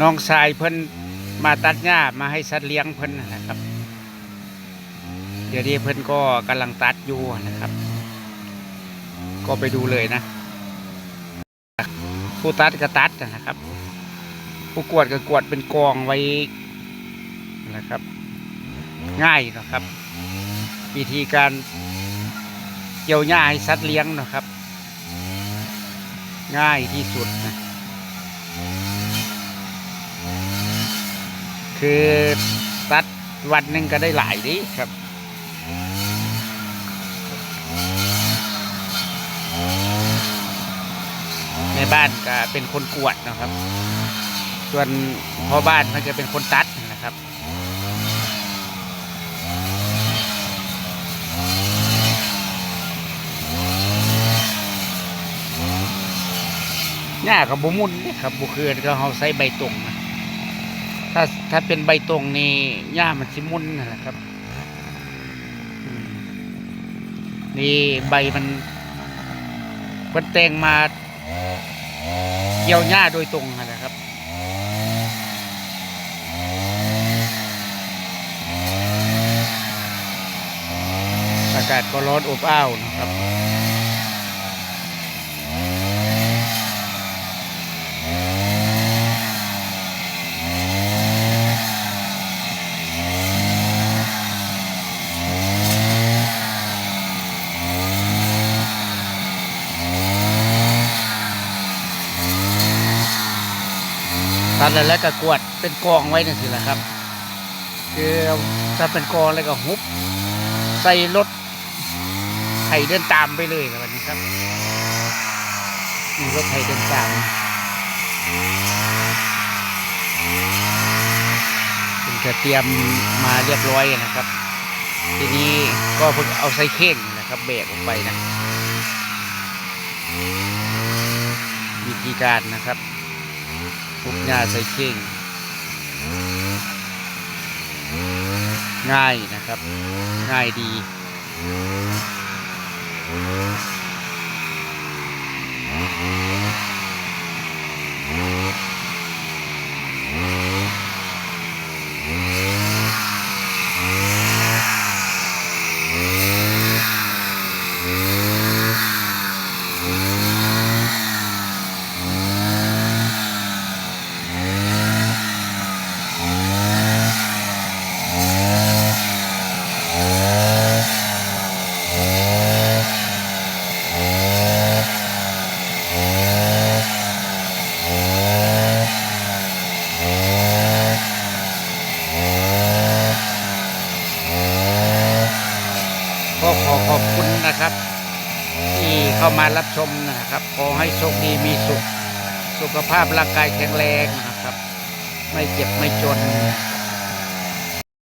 น้องชายเพิ่นมาตัดหญ้ามาให้สัตว์เลี้ยงเพิ่นนะครับ เดี๋ยวนี้เพิ่นก็กำลังตัดอยู่นะครับ ก็ไปดูเลยนะผู้ตัดก็ตัดนะครับ ผู้กวดก็กวดเป็นกองไว้นะครับ ง่ายนะครับ วิธีการเกี่ยวหญ้าให้สัตว์เลี้ยงนะครับ ง่ายที่สุดนะ คือตัดวันหนึ่งก็ได้หลายดิครับในบ้านก็เป็นคนกวดนะครับ ส่วนพ่อบ้านมันจะเป็นคนตัดนะครับหญ้ากับบุมุนเด้ครับบุคือก็เขาใส่ใบตรงนะ ถ้าถ้าเป็นใบตรงนี่หญ้ามันสิมุนนะครับ นี่ใบมันมันแตงมาเกี่ยวหญ้าโดยตรงนะครับอากาศก็ร้อนอบอ้าวนะครับ ดแล้วแล้วก็กวดเป็นกองไว้นี่สิแหละครับ คือถ้าเป็นกองแล้วก็หุบ ใส่รถไถเดินตามไปเลยครับนี้ครับมีรถไถเดินตามเป็นจะเตรียมมาเรียบร้อยนะครับ ทีนี้ก็เพิ่งเอาใส่เข่งนะครับแบกออกไปนะวิธีการนะครับ ปุกหญ้าใส่เข่ง ง่ายนะครับ ง่ายดี ก็ขอขอบคุณนะครับ ที่เข้ามารับชมนะครับ ขอให้โชคดีมีสุข สุขภาพร่างกายแข็งแรงนะครับ ไม่เจ็บไม่จน